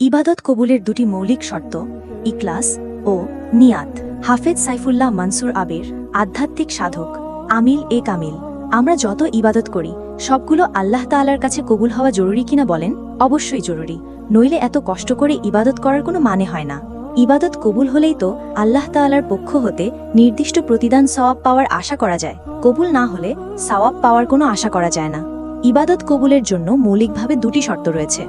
ইবাদত কবুলের দুটি মৌলিক শর্ত ইকলাস ও নিয়াত। হাফেজ সাইফুল্লাহ মানসুর আবির, আধ্যাত্মিক সাধক, আমিল এ কামিল। আমরা যত ইবাদত করি, সবগুলো আল্লাহ তাআলার কাছে কবুল হওয়া জরুরি কিনা বলেন? অবশ্যই জরুরি। নইলে এত কষ্ট করে ইবাদত করার কোনো মানে হয় না। ইবাদত কবুল হলেই তো আল্লাহ তাআলার পক্ষ হতে নির্দিষ্ট প্রতিদান সওয়াব পাওয়ার আশা করা যায়। কবুল না হলে সওয়াব পাওয়ার কোনো আশা করা যায় না। ইবাদত কবুলের জন্য মৌলিকভাবে দুটি শর্ত রয়েছে।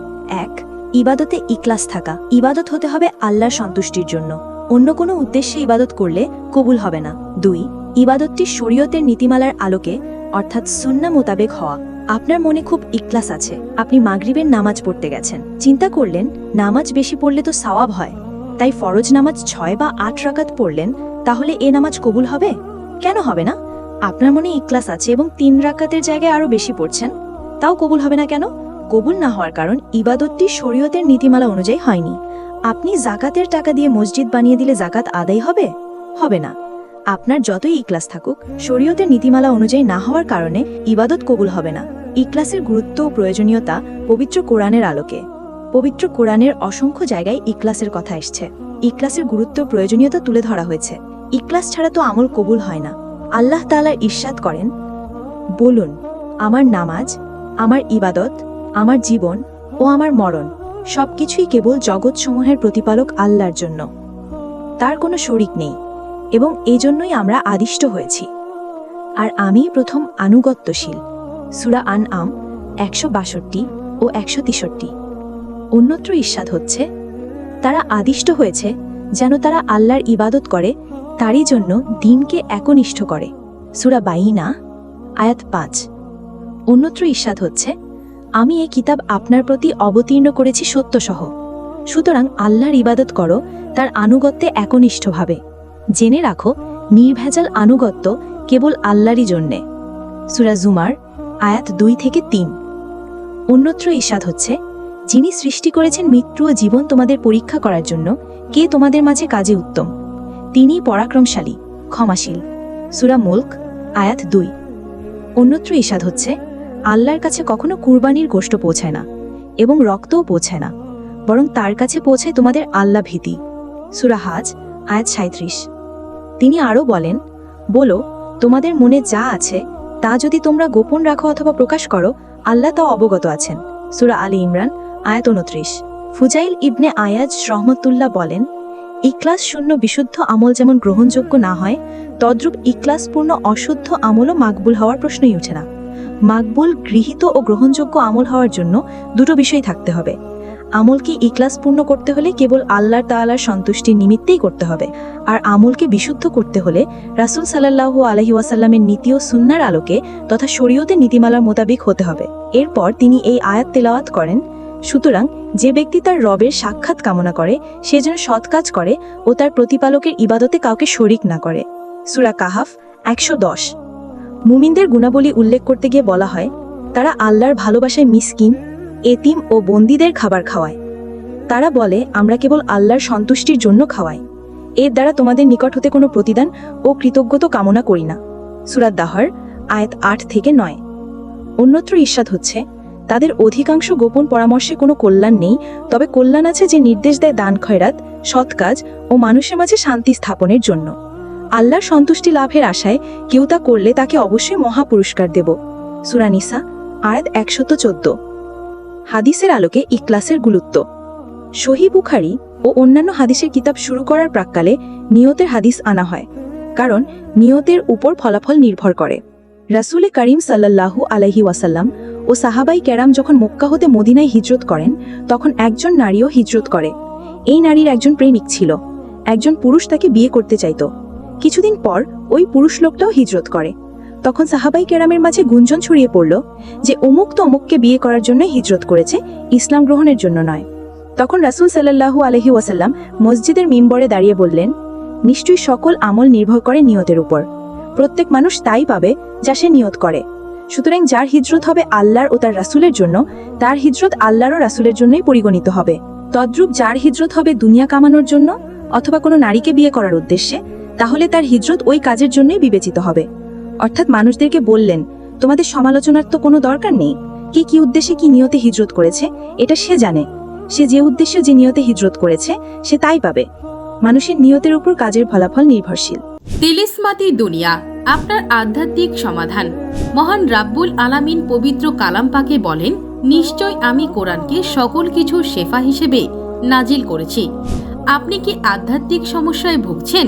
এক ইবাদতে ইকলাস থাকা। ইবাদত হতে হবে আল্লাহর সন্তুষ্টির জন্য। অন্য কোনো উদ্দেশ্যে ইবাদত করলে কবুল হবে না। দুই, ইবাদতটি শরীয়তের নীতিমালার আলোকে, অর্থাৎ সুন্না মোতাবেক হওয়া। আপনার মনে খুব ইকলাস আছে। আপনি মাগরিবের নামাজ পড়তে গেছেন। চিন্তা করলেন, নামাজ বেশি পড়লে তো সওয়াব হয়। তাই ফরজ নামাজ ছয় বা আট রাকাত পড়লেন, তাহলে এ নামাজ কবুল হবে? কেন হবে না? আপনার মনে ইকলাস আছে এবং তিন রাকাতের জায়গায় আরও বেশি পড়ছেন? তাও কবুল হবে না কেন? কবুল না হওয়ার কারণ ইবাদতটি শরীয়তের নীতিমালা অনুযায়ী হয়নি। আপনি জাকাতের টাকা দিয়ে মসজিদ বানিয়ে দিলে জাকাত আদায় হবে? হবে না। আপনার যতই ইকলাস থাকুক, শরীয়তের নীতিমালা অনুযায়ী না হওয়ার কারণে ইবাদত কবুল হবে না। ইকলাসের গুরুত্ব ও প্রয়োজনীয়তা পবিত্র কোরআনের আলোকে। পবিত্র কোরআনের অসংখ্য জায়গায় ইকলাসের কথা এসছে। ইকলাসের গুরুত্ব প্রয়োজনীয়তা তুলে ধরা হয়েছে। ইকলাস ছাড়া তো আমল কবুল হয় না। আল্লাহ তাআলা ইরশাদ করেন, বলুন, আমার নামাজ, আমার ইবাদত আমার জীবন ও আমার মরণ, সবকিছুই কেবল জগৎসমূহের প্রতিপালক আল্লাহর জন্য। তার কোনো শরিক নেই, এবং এজন্যই আমরা আদিষ্ট হয়েছি। আর আমি প্রথম আনুগত্যশীল। সুরা আন আম একশো বাষট্টি ও একশো তেষট্টি। অন্যত্র ঈর্ষাদ হচ্ছে, তারা আদিষ্ট হয়েছে যেন তারা আল্লাহর ইবাদত করে, তারই জন্য দিনকে একনিষ্ঠ করে। সুরা বাইনা, আয়াত পাঁচ। অন্যত্র ঈর্ষাদ হচ্ছে আমি এই কিতাব আপনার প্রতি অবতীর্ণ করেছি সত্যসহ। সুতরাং আল্লাহর ইবাদত করো, তার আনুগত্যে একনিষ্ঠভাবে। জেনে রাখো, নির্ভেজাল আনুগত্য কেবল আল্লাহরই জন্যে। সুরা জুমার, আয়াত দুই থেকে তিন। অন্যত্র ঈর্ষাদ হচ্ছে, যিনি সৃষ্টি করেছেন মৃত্যু ও জীবন তোমাদের পরীক্ষা করার জন্য, কে তোমাদের মাঝে কাজে উত্তম? তিনি পরাক্রমশালী, ক্ষমাশীল। সুরা মুল্ক, আয়াত দুই। অন্যত্র ঈর্ষাদ হচ্ছে আল্লাহর কাছে কখনো কুরবানির গোষ্ঠ পৌঁছায় না এবং রক্তও পৌঁছায় না, বরং তার কাছে পৌঁছায় তোমাদের আল্লাহ ভীতি। সুরা হাজ, আয়াত সাঁত্রিশ তিনি আরও বলেন, বলো, তোমাদের মনে যা আছে, তা যদি তোমরা গোপন রাখো অথবা প্রকাশ করো, আল্লাহ তা অবগত আছেন। সুরা আলী ইমরান, আয়াত উনত্রিশ। ফুজাইল ইবনে আয়াজ রহমতুল্লাহ বলেন ইকলাস শূন্য বিশুদ্ধ আমল যেমন গ্রহণযোগ্য না হয়, তদ্রূপ ইকলাসপূর্ণ অশুদ্ধ আমলও মাকবুল হওয়ার প্রশ্নই উঠে না। মাকবুল গৃহীত ও গ্রহণযোগ্য আমল হওয়ার জন্য দুটো বিষয় থাকতে হবে। আমলকে ইকলাসপূর্ণ করতে হলে কেবল আল্লাহর তাআলার সন্তুষ্টির নিমিত্তেই করতে হবে। আর আমলকে বিশুদ্ধ করতে হলে রাসূল সাল্লাল্লাহু আলহি ওয়াসাল্লামের নীতি ও সুন্নার আলোকে তথা শরীয়তে নীতিমালার মোতাবেক হতে হবে। এরপর তিনি এই আয়াত তেলাওয়াত করেন, সুতরাং যে ব্যক্তি তার রবের সাক্ষাৎ কামনা করে, সে যেন সৎ কাজ করে ও তার প্রতিপালকের ইবাদতে কাউকে শরিক না করে। সুরা কাহাফ একশো দশ। মুমিনদের গুণাবলী উল্লেখ করতে গিয়ে বলা হয়, তারা আল্লাহর ভালোবাসায় মিসকিন, এতিম ও বন্দীদের খাবার খাওয়ায়। তারা বলে, আমরা কেবল আল্লাহর সন্তুষ্টির জন্য খাওয়াই। এর দ্বারা তোমাদের নিকট হতে কোনো প্রতিদান ও কৃতজ্ঞতা কামনা করি না। সুরাত দাহর, আয়াত আট থেকে নয়। অন্যত্র ঈর্ষাদ হচ্ছে, তাদের অধিকাংশ গোপন পরামর্শে কোনো কল্যাণ নেই, তবে কল্যাণ আছে যে নির্দেশ দেয় দান খয়রাত, সৎ কাজ ও মানুষের মাঝে শান্তি স্থাপনের জন্য। আল্লাহর সন্তুষ্টি লাভের আশায় কেউ তা করলে তাকে অবশ্যই মহা পুরস্কার দেব। সুরানিসা, আয়াত একশত চোদ্দ। হাদিসের আলোকে ইকলাসের গুরুত্ব। সহি বুখারি ও অন্যান্য হাদিসের কিতাব শুরু করার প্রাককালে নিয়তের হাদিস আনা হয়, কারণ নিয়তের উপর ফলাফল নির্ভর করে। রাসুলে করিম সাল্লাল্লাহু আলহি ওয়াসাল্লাম ও সাহাবাই ক্যারাম যখন মক্কা হতে মদিনায় হিজরত করেন, তখন একজন নারীও হিজরত করে। এই নারীর একজন প্রেমিক ছিল। একজন পুরুষ তাকে বিয়ে করতে চাইত। কিছুদিন পর ওই পুরুষ লোকটাও হিজরত করে। তখন সাহাবাই কেরামের মাঝে গুঞ্জন ছড়িয়ে পড়ল যে অমুক তো অমুককে বিয়ে করার জন্য হিজরত করেছে, ইসলাম গ্রহণের জন্য নয়। তখন রাসুল সাল্লাহু আলহি ওয়াসাল্লাম মসজিদের মিম্বরে দাঁড়িয়ে বললেন, নিশ্চয়ই সকল আমল নির্ভর করে নিয়তের উপর। প্রত্যেক মানুষ তাই পাবে যা সে নিয়ত করে। সুতরাং যার হিজরত হবে আল্লাহর ও তার রাসুলের জন্য, তার হিজরত আল্লাহর ও রাসুলের জন্যই পরিগণিত হবে। তদ্রূপ যার হিজরত হবে দুনিয়া কামানোর জন্য অথবা কোনো নারীকে বিয়ে করার উদ্দেশ্যে তাহলে তার হিজরত ওই কাজের জন্যই বিবেচিত হবে। অর্থাৎ মানুষদেরকে বললেন, তোমাদের সমালোচনার তো কোনো দরকার নেই। কে কি উদ্দেশ্যে কি নিয়তে হিজরত করেছে, এটা সে জানে। সে যে উদ্দেশ্যে যে নিয়তে হিজরত করেছে, সে তাই পাবে। মানুষের নিয়তের উপর কাজের ফলাফল নির্ভরশীল। তিলিসমাতি দুনিয়া, আপনার আধ্যাত্মিক সমাধান। মহান রাব্বুল আলামিন পবিত্র কালাম পাকে বলেন, নিশ্চয় আমি কোরআনকে সকল কিছু শেফা হিসেবে নাজিল করেছি। আপনি কি আধ্যাত্মিক সমস্যায় ভুগছেন?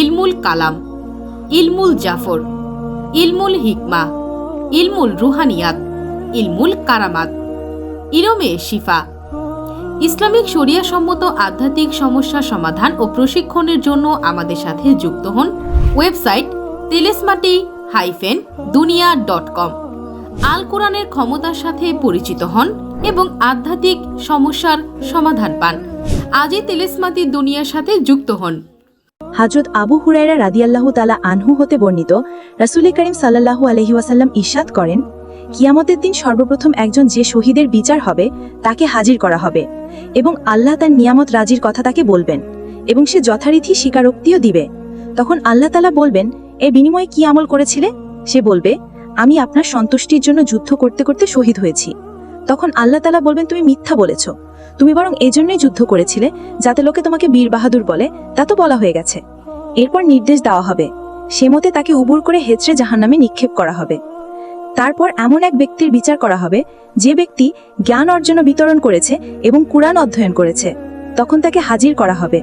ইলমুল কালাম, ইলমুল জাফর, ইলমুল হিকমা, ইলমুল রুহানিয়াত, ইলমুল কারামাত। ইরমে শিফা, ইসলামিক শরিয়া সম্মত আধ্যাত্মিক সমস্যা সমাধান ও প্রশিক্ষণের জন্য আমাদের সাথে যুক্ত হন website Telesmati hyphen Duniya dot com. আল কোরআনের ক্ষমতার সাথে পরিচিত হন এবং আধ্যাত্মিক সমস্যার সমাধান পান। আজই তেলেসমাতি দুনিয়ার সাথে যুক্ত হন। হাজরত আবু হুরায়রা রাদিয়াল্লাহু তালা আনহু হতে বর্ণিত, রাসুল করিম সাল্লাহু আলহি ওয়াসাল্লাম ইরশাদ করেন, কিয়ামতের দিন সর্বপ্রথম একজন যে শহীদের বিচার হবে, তাকে হাজির করা হবে এবং আল্লাহ তার নিয়ামত রাজির কথা তাকে বলবেন এবং সে যথারীতি স্বীকারোক্তিও দিবে। তখন আল্লাহ তালা বলবেন, এর বিনিময়ে কি আমল করেছিলে? সে বলবে, আমি আপনার সন্তুষ্টির জন্য যুদ্ধ করতে করতে শহীদ হয়েছি। তখন আল্লাহ তালা বলবেন, তুমি মিথ্যা বলেছ। তুমি বরং এজন্যই যুদ্ধ করেছিলে, যাতে লোকে তোমাকে বীর বাহাদুর বলে। তা তো বলা হয়ে গেছে। এরপর নির্দেশ দেওয়া হবে। সে মতে তাকে উবুর করে হেঁচড়ে জাহান্নামে নিক্ষেপ করা হবে। তারপর এমন এক ব্যক্তির বিচার করা হবে, যে ব্যক্তি জ্ঞান অর্জন বিতরণ করেছে এবং কুরআন অধ্যয়ন করেছে। তখন তাকে হাজির করা হবে।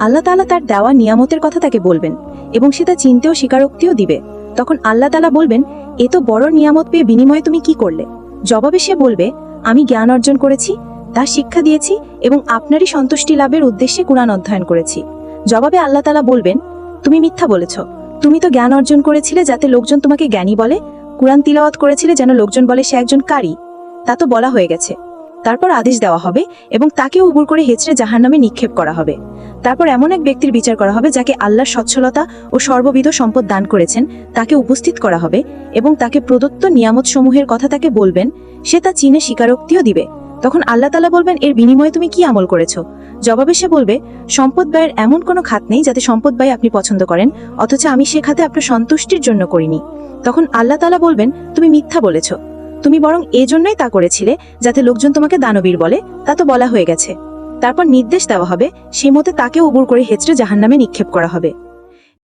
আল্লাহ তাআলা তার দেওয়া নিয়ামতের কথা তাকে বলবেন এবং সে তা চিনতেও স্বীকারোক্তিও দিবে। তখন আল্লাহ তাআলা বলবেন, এ তো বড় নিয়ামত পেয়ে বিনিময়ে তুমি কি করলে? জবাবে সে বলবে, আমি জ্ঞান অর্জন করেছি, তা শিক্ষা দিয়েছি এবং আপনারই সন্তুষ্টি লাভের উদ্দেশ্যে কোরআন অধ্যয়ন করেছি। জবাবে আল্লাহ তাআলা বলবেন, তুমি মিথ্যা বলেছ। তুমি তো জ্ঞান অর্জন করেছিলে যাতে লোকজন তোমাকে জ্ঞানী বলে। কোরআন তিলাওয়াত করেছিলে যেন লোকজন বলে সে একজন কারি। তা তো বলা হয়ে গেছে। তারপর আদেশ দেওয়া হবে এবং তাকে উবুর করে হেঁচড়ে জাহান্নামে নিক্ষেপ করা হবে। তারপর এমন এক ব্যক্তির বিচার করা হবে যাকে আল্লাহর সচ্ছলতা ও সর্ববিধ সম্পদ দান করেছেন, তাকে উপস্থিত করা হবে এবং তাকে প্রদত্ত নিয়ামত সমূহের কথা তাকে বলবেন, সে তা চীনে স্বীকারোক্তিও দিবে। তখন আল্লাহ তালা বলবেন, এর বিনিময়ে তুমি কি আমল করেছ? জবাবে সে বলবে, সম্পদ ব্যয়ের এমন কোনো খাত নেই যাতে সম্পদ ব্যয় আপনি পছন্দ করেন, অথচ আমি সে খাতে আপনার সন্তুষ্টির জন্য করিনি। তখন আল্লাহ তালা বলবেন, তুমি মিথ্যা বলেছ। তুমি বরং এজন্যই তা করেছিলে যাতে লোকজন তোমাকে দানবীর বলে। তা তো বলা হয়ে গেছে। তারপর নির্দেশ দেওয়া হবে সে মতে তাকে উবুর করে হেঁচড়ে জাহান্নামে নিক্ষেপ করা হবে।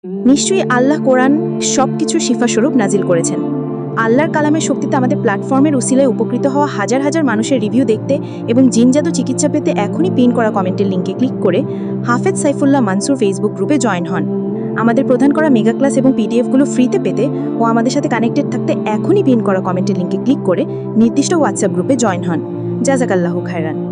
নিশ্চয়ই আল্লাহ কোরআন সবকিছু শিফাস্বরূপ নাজিল করেছেন। আল্লাহর কালামের শক্তিতে আমাদের প্ল্যাটফর্মের উসিলায় উপকৃত হওয়া হাজার হাজার মানুষের রিভিউ দেখতে এবং জিনজাত চিকিৎসা পেতে এখনই পিন করা কমেন্টের লিঙ্কে ক্লিক করে হাফেজ সাইফুল্লাহ মানসুর ফেসবুক গ্রুপে জয়েন হন। আমাদের প্রদান করা মেগা ক্লাস এবং পিডিএফগুলো ফ্রিতে পেতে ও আমাদের সাথে কানেক্টেড থাকতে এখনই পিন করা কমেন্টের লিঙ্কে ক্লিক করে নির্দিষ্ট হোয়াটসঅ্যাপ গ্রুপে জয়েন হন। জাজাকাল্লাহ খায়রান।